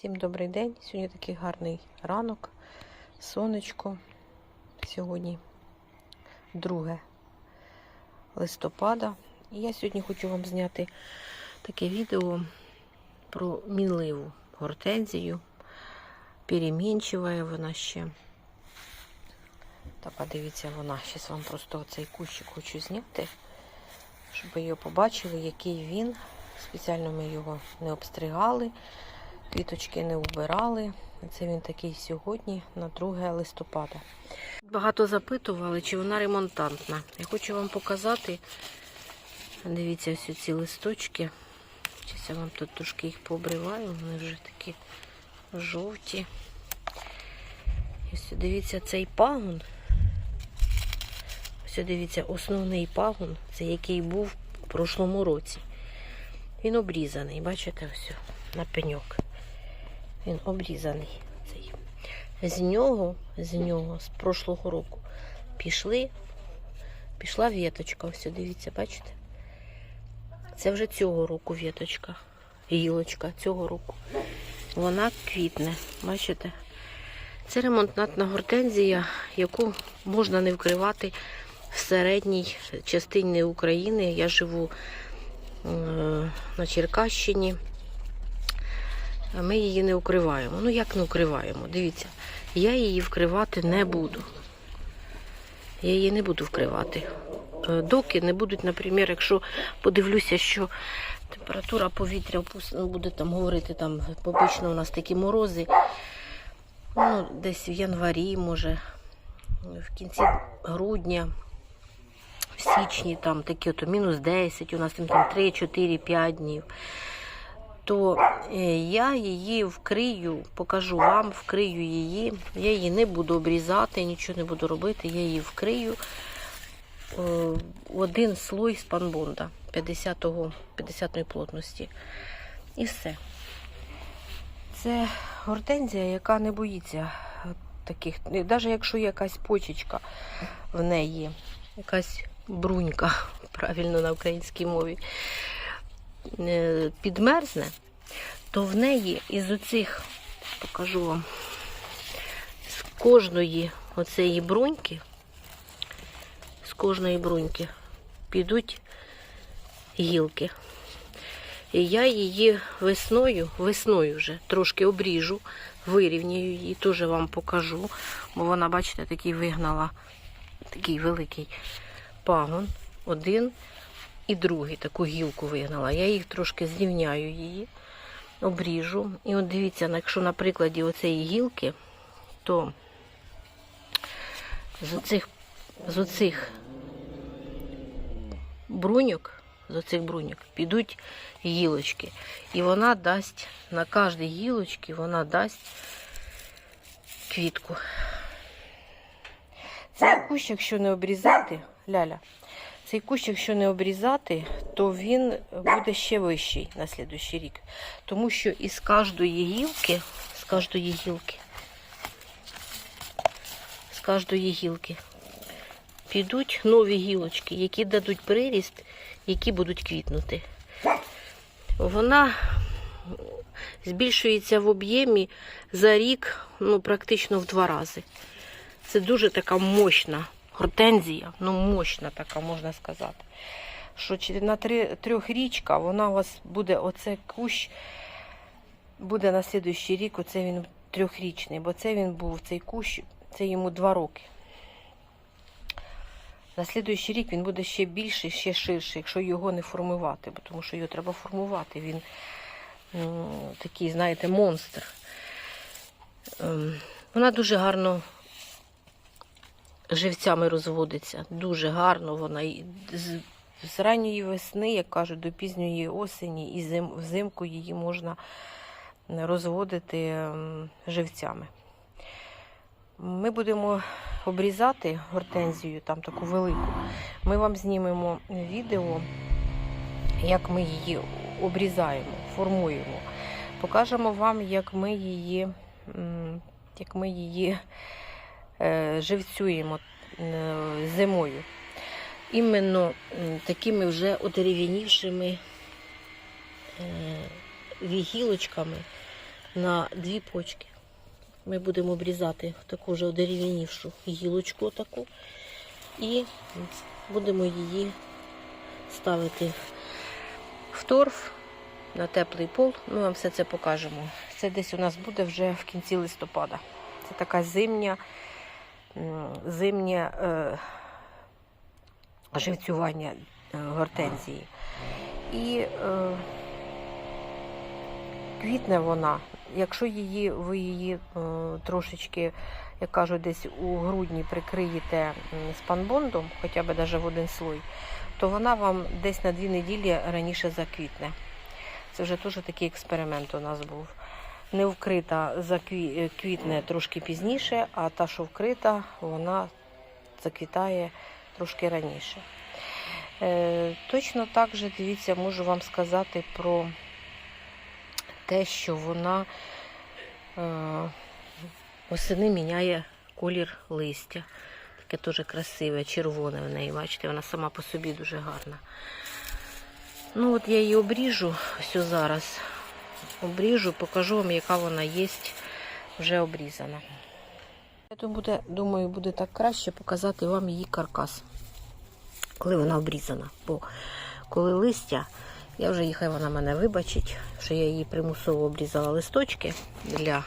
Всім добрий день. Сьогодні такий гарний ранок, сонечко. Сьогодні 2 листопада. І я сьогодні хочу вам зняти таке відео про мінливу гортензію. Перемінчива вона ще. Така, дивіться, вона. Зараз вам просто цей кущик хочу зняти, щоб ви його побачили, який він. Спеціально ми його не обстригали. Квіточки не вбирали. Це він такий сьогодні, на 2 листопада. Багато запитували, чи вона ремонтантна. Я хочу вам показати. Дивіться, ось ці листочки. Зараз я вам тут трошки їх пообриваю, вони вже такі жовті. Ось дивіться цей пагон. Ось дивіться, основний пагон, це який був в прошлому році. Він обрізаний, бачите, ось на пеньок. Він обрізаний. Цей. З нього, з нього, з прошлого року, пішли, пішла віточка. Ось, дивіться, бачите? Це вже цього року віточка. Гілочка цього року. Вона квітне, бачите? Це ремонтна гортензія, яку можна не вкривати в середній частині України. Я живу е, на Черкащині. Ми її не укриваємо. Ну як не укриваємо? Дивіться, я її вкривати не буду. Я її не буду вкривати. Е, Доки не будуть, наприклад, якщо подивлюся, що температура повітря ну, буде там говорити, там обично у нас такі морози. Ну, десь в январі, може, в кінці грудня, в січні там такі от мінус 10, у нас там, там 3, 4, 5 днів то е, я її вкрию, покажу вам, вкрию її. Я її не буду обрізати, нічого не буду робити. Я її вкрию е, один слой спанбонда 50-го, 50-ї плотності. І все. Це гортензія, яка не боїться таких. Навіть якщо є якась почечка в неї, якась брунька, правильно на українській мові підмерзне, то в неї із оцих, покажу вам, з кожної оцеї бруньки, з кожної бруньки підуть гілки. І я її весною, весною вже трошки обріжу, вирівнюю її, теж вам покажу. Бо вона, бачите, такий вигнала такий великий пагон. Один і другий таку гілку вигнала. Я їх трошки зрівняю її, обріжу. І от дивіться, якщо на прикладі оцеї гілки, то з оцих, з оцих бруньок, з оцих бруньок підуть гілочки. І вона дасть на кожній гілочці вона дасть квітку. Цей кущ, якщо не обрізати, ляля, цей кущ, якщо не обрізати, то він буде ще вищий на слідуючий рік. Тому що із кожної гілки, з кожної гілки, з кожної гілки підуть нові гілочки, які дадуть приріст, які будуть квітнути. Вона збільшується в об'ємі за рік ну, практично в два рази. Це дуже така мощна гортензія, ну мощна така, можна сказати. Що на трьох річка вона у вас буде, оце кущ, буде на слідуючий рік, оце він трьохрічний, бо це він був цей кущ, це йому два роки. На слідуючий рік він буде ще більший, ще ширший, якщо його не формувати, бо тому що його треба формувати. Він м, такий, знаєте, монстр. Ем, Вона дуже гарно живцями розводиться. Дуже гарно вона. З, з ранньої весни, як кажуть, до пізньої осені і зим, взимку її можна розводити живцями. Ми будемо обрізати гортензію, там таку велику. Ми вам знімемо відео, як ми її обрізаємо, формуємо. Покажемо вам, як ми її, як ми її живцюємо е, зимою. Іменно такими вже одерев'янівшими е, гілочками на дві почки. Ми будемо обрізати таку вже одерев'янівшу гілочку таку. І будемо її ставити в торф на теплий пол. Ми вам все це покажемо. Це десь у нас буде вже в кінці листопада. Це така зимня, зимнє е, живцювання е, гортензії. І е, квітне вона. Якщо її, ви її е, трошечки, як кажуть, десь у грудні прикриєте спанбондом, хоча б навіть в один слой, то вона вам десь на дві неділі раніше заквітне. Це вже теж такий експеримент у нас був. Не вкрита закві- е, трошки пізніше, а та, що вкрита, вона заквітає трошки раніше. Е, точно так же, дивіться, можу вам сказати про те, що вона е, восени міняє колір листя. Таке дуже красиве, червоне в неї. Бачите, вона сама по собі дуже гарна. Ну от я її обріжу все зараз. Обріжу, покажу вам, яка вона є вже обрізана. Я буде, думаю, буде так краще показати вам її каркас, коли вона обрізана. Бо коли листя, я вже хай вона мене вибачить, що я її примусово обрізала листочки для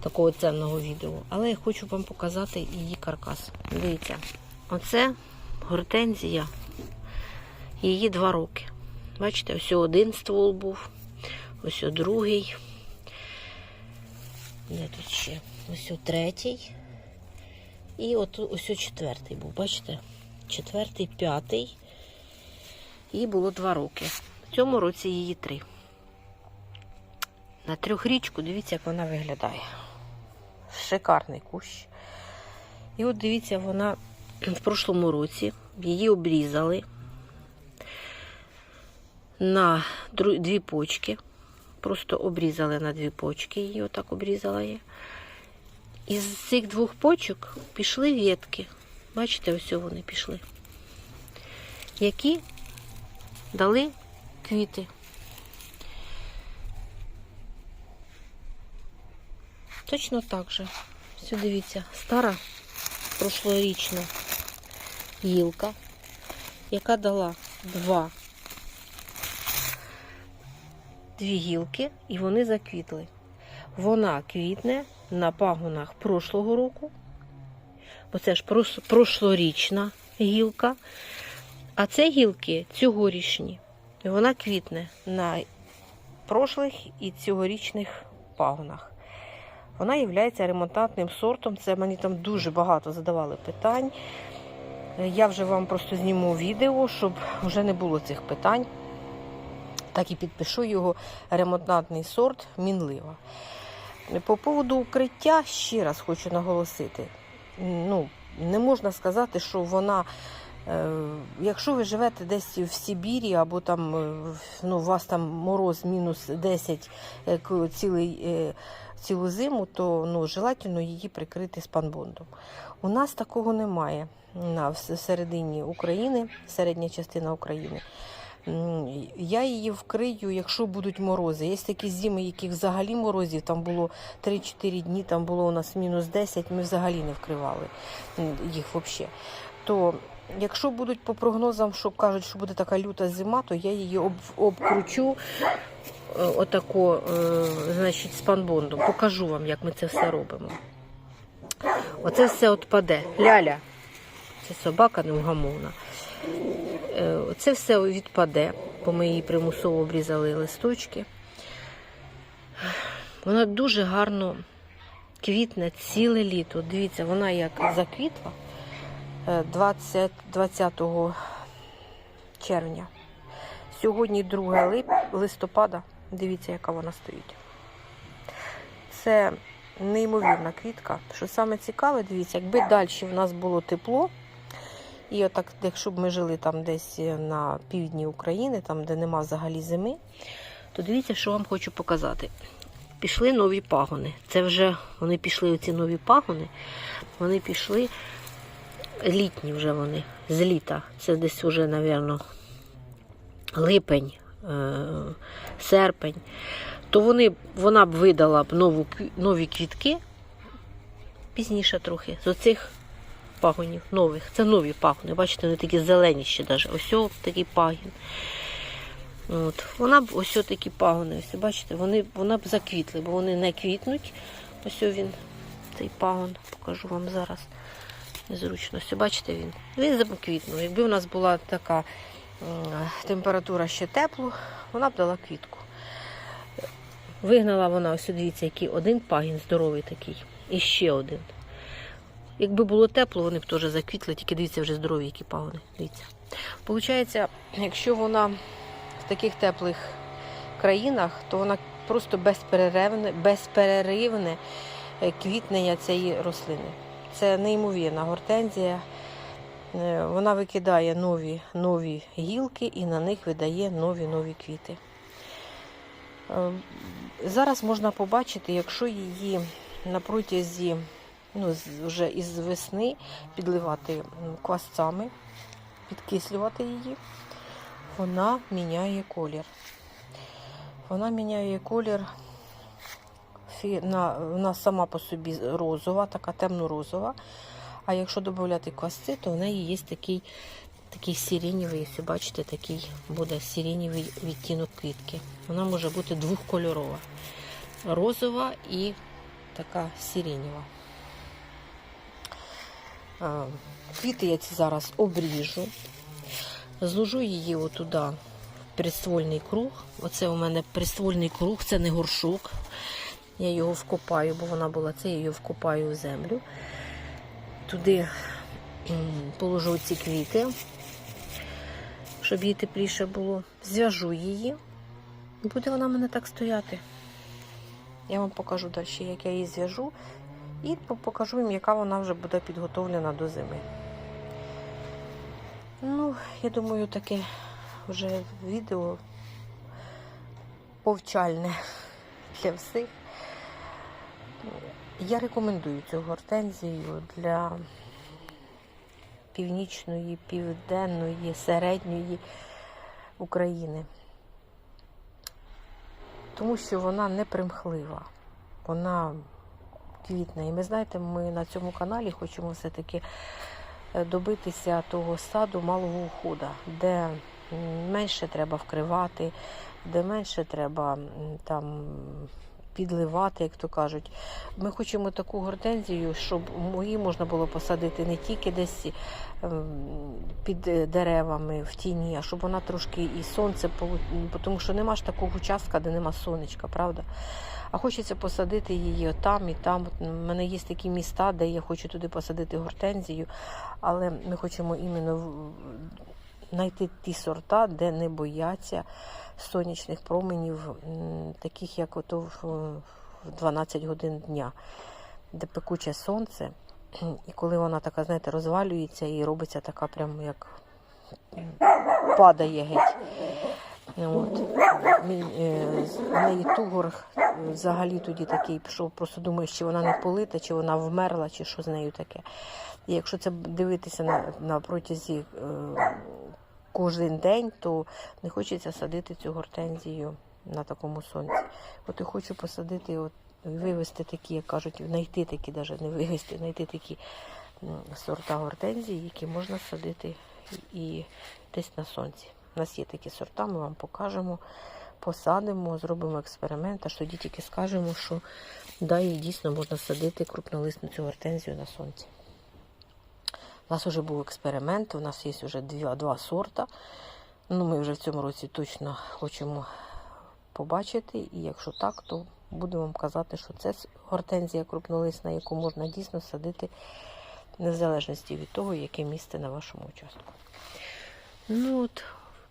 такого ценного відео. Але я хочу вам показати її каркас. Дивіться, оце гортензія, її два роки. Бачите, ось один ствол був, ось другий. Де тут ще? Ось третій. І от ось четвертий був, бачите? Четвертий, п'ятий. Їй було два роки. В цьому році її три. На трьохрічку, дивіться, як вона виглядає. Шикарний кущ. І от дивіться, вона в прошлому році її обрізали на дві почки. Просто обрізали на дві почки, її отак обрізала я. Із цих двох почок пішли ветки. Бачите, ось вони пішли. Які дали квіти. Точно так же. Все, дивіться, стара прошлорічна гілка, яка дала два дві гілки, і вони заквітли. Вона квітне на пагонах прошлого року, бо це ж прошлорічна гілка. А це гілки цьогорічні. І вона квітне на прошлих і цьогорічних пагонах. Вона є ремонтантним сортом. Це мені там дуже багато задавали питань. Я вже вам просто зніму відео, щоб вже не було цих питань. Так і підпишу його ремонтантний сорт мінлива. По поводу укриття ще раз хочу наголосити. Ну, не можна сказати, що вона. е, Якщо ви живете десь в Сибірі або там е, ну, у вас там мороз мінус 10 е, цілий, цілу зиму, то ну, желательно її прикрити спанбондом. У нас такого немає в середині України, середня частина України. Я її вкрию, якщо будуть морози. Є такі зими, яких взагалі морозів, там було 3-4 дні, там було у нас мінус 10, ми взагалі не вкривали їх взагалі. То якщо будуть по прогнозам, що кажуть, що буде така люта зима, то я її об, обкручу е, отако, е, значить, спанбондом. Покажу вам, як ми це все робимо. Оце все отпаде. Ляля. Це собака невгамовна. Е, Це все відпаде, бо ми її примусово обрізали листочки. Вона дуже гарно квітне ціле літо. Дивіться, вона як заквітла е, 20, 20 червня. Сьогодні 2 лип, листопада. Дивіться, яка вона стоїть. Це неймовірна квітка. Що саме цікаве, дивіться, якби далі в нас було тепло, і отак, якщо б ми жили там десь на півдні України, там де нема взагалі зими, то дивіться, що вам хочу показати. Пішли нові пагони. Це вже вони пішли оці нові пагони. Вони пішли літні вже вони, з літа. Це десь вже, мабуть, липень, е, серпень. то вони, вона б видала б нову, нові квітки пізніше трохи з оцих пагонів нових. Це нові пагони. Бачите, вони такі зелені ще навіть. Ось такий пагін. От. Вона б ось такі пагони. Ось, бачите, вони, вона б заквітли, бо вони не квітнуть. Ось він, цей пагон, покажу вам зараз. Незручно. Ось, бачите він. Він заквітнув. Якби у нас була така температура ще теплу, вона б дала квітку. Вигнала вона, ось дивіться, який один пагін здоровий такий. І ще один. Якби було тепло, вони б теж заквітли, тільки дивіться, вже здорові, які пагони. Дивіться. Получається, якщо вона в таких теплих країнах, то вона просто безперервне, безперервне е, квітнення цієї рослини. Це неймовірна гортензія. Е, Вона викидає нові, нові гілки і на них видає нові нові квіти. Е, Зараз можна побачити, якщо її на протязі ну, вже із весни підливати квасцями, підкислювати її, вона міняє колір. Вона міняє колір. вона сама по собі розова, така темно-розова. А якщо додати квасці, то в неї є такий, такий сиренєвий, якщо бачите, такий буде сиренєвий відтінок квітки. Вона може бути двохкольорова. Розова і така сиренєва. Квіти я ці зараз обріжу. Зложу її отуди в приствольний круг. Оце у мене приствольний круг, це не горшок. Я його вкопаю, бо вона була це, я її вкопаю в землю. Туди положу ці квіти, щоб їй тепліше було. Зв'яжу її. Буде вона в мене так стояти. Я вам покажу далі, як я її зв'яжу. І покажу їм, яка вона вже буде підготовлена до зими. Ну, я думаю, таке вже відео повчальне для всіх. Я рекомендую цю гортензію для північної, південної, середньої України. Тому що вона не примхлива, вона квітне. І ми знаєте, ми на цьому каналі хочемо все-таки е, добитися того саду малого уходу, де менше треба вкривати, де менше треба там підливати, як то кажуть. Ми хочемо таку гортензію, щоб її можна було посадити не тільки десь ем, під е, деревами в тіні, а щоб вона трошки і сонце полу- тому що нема ж такого участка, де нема сонечка, правда? А хочеться посадити її там і там. У мене є такі міста, де я хочу туди посадити гортензію, але ми хочемо іменно знайти ті сорта, де не бояться сонячних променів, таких як ото в, в 12 годин дня, де пекуче сонце. І коли вона така, знаєте, розвалюється і робиться така, прямо як падає геть. От. Мій, е, В неї тугор е, взагалі тоді такий пішов, просто думаю, чи вона не полита, чи вона вмерла, чи що з нею таке. І якщо це дивитися на, на протязі е, кожен день, то не хочеться садити цю гортензію на такому сонці. От і хочу посадити, от, вивести такі, як кажуть, знайти такі, навіть не вивести, знайти такі сорта гортензії, які можна садити і десь на сонці. У нас є такі сорта, ми вам покажемо, посадимо, зробимо експеримент, аж тоді тільки скажемо, що да, і дійсно можна садити крупнолисну цю гортензію на сонці. У нас вже був експеримент, у нас є вже два, два сорта. Ну, ми вже в цьому році точно хочемо побачити. І якщо так, то буду вам казати, що це гортензія крупнолисна, яку можна дійсно садити незалежності від того, яке місце на вашому участку. Ну от,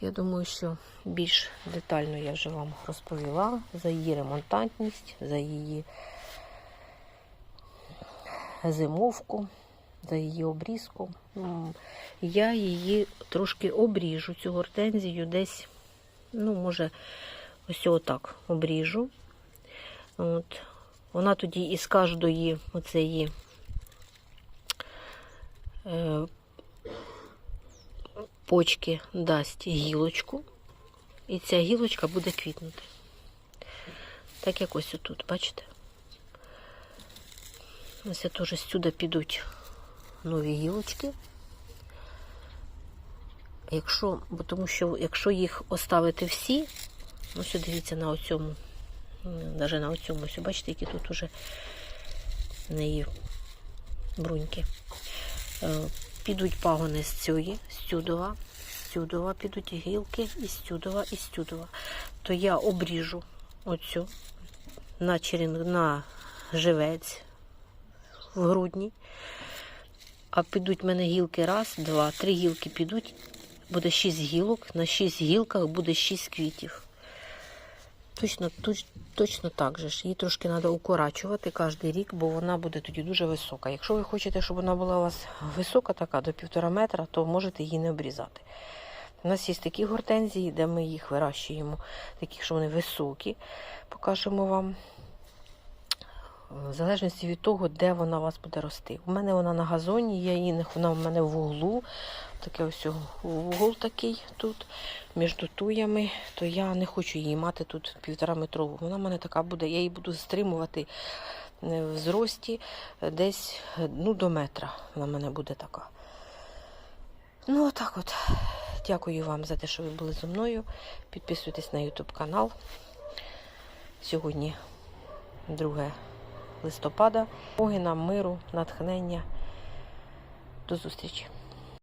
я думаю, що більш детально я вже вам розповіла за її ремонтантність, за її зимовку, за її обрізку. Я її трошки обріжу, цю гортензію десь, ну, може, ось отак обріжу. От. Вона тоді із кожної оцеї е, почки дасть гілочку, і ця гілочка буде квітнути. Так як ось отут, бачите? Ось теж сюди підуть нові гілочки. Якщо, бо тому що якщо їх оставити всі, ну що дивіться на оцьому, навіть на оцьому, ось, бачите, які тут уже неї бруньки. Підуть пагони з цієї, з цюдова, з цюдова підуть гілки, і з цюдова, і з цюдова. То я обріжу оцю на черен... на живець в грудні. А підуть в мене гілки раз, два, три гілки підуть. Буде шість гілок, на шість гілках буде шість квітів. Точно, точ, точно так же ж. Її трошки треба укорачувати кожен рік, бо вона буде тоді дуже висока. Якщо ви хочете, щоб вона була у вас висока, така до півтора метра, то можете її не обрізати. У нас є такі гортензії, де ми їх вирощуємо, такі, що вони високі, покажемо вам. В залежності від того, де вона у вас буде рости. У мене вона на газоні, я її вона у мене в углу. Таке ось угол такий тут, між туями, то я не хочу її мати тут півтора метрову. Вона в мене така буде, я її буду стримувати е, в зрості десь ну, до метра. Вона в мене буде така. Ну, отак от. Дякую вам за те, що ви були зі мною. Підписуйтесь на YouTube канал. Сьогодні 2 листопада. Боги нам миру, натхнення. До зустрічі!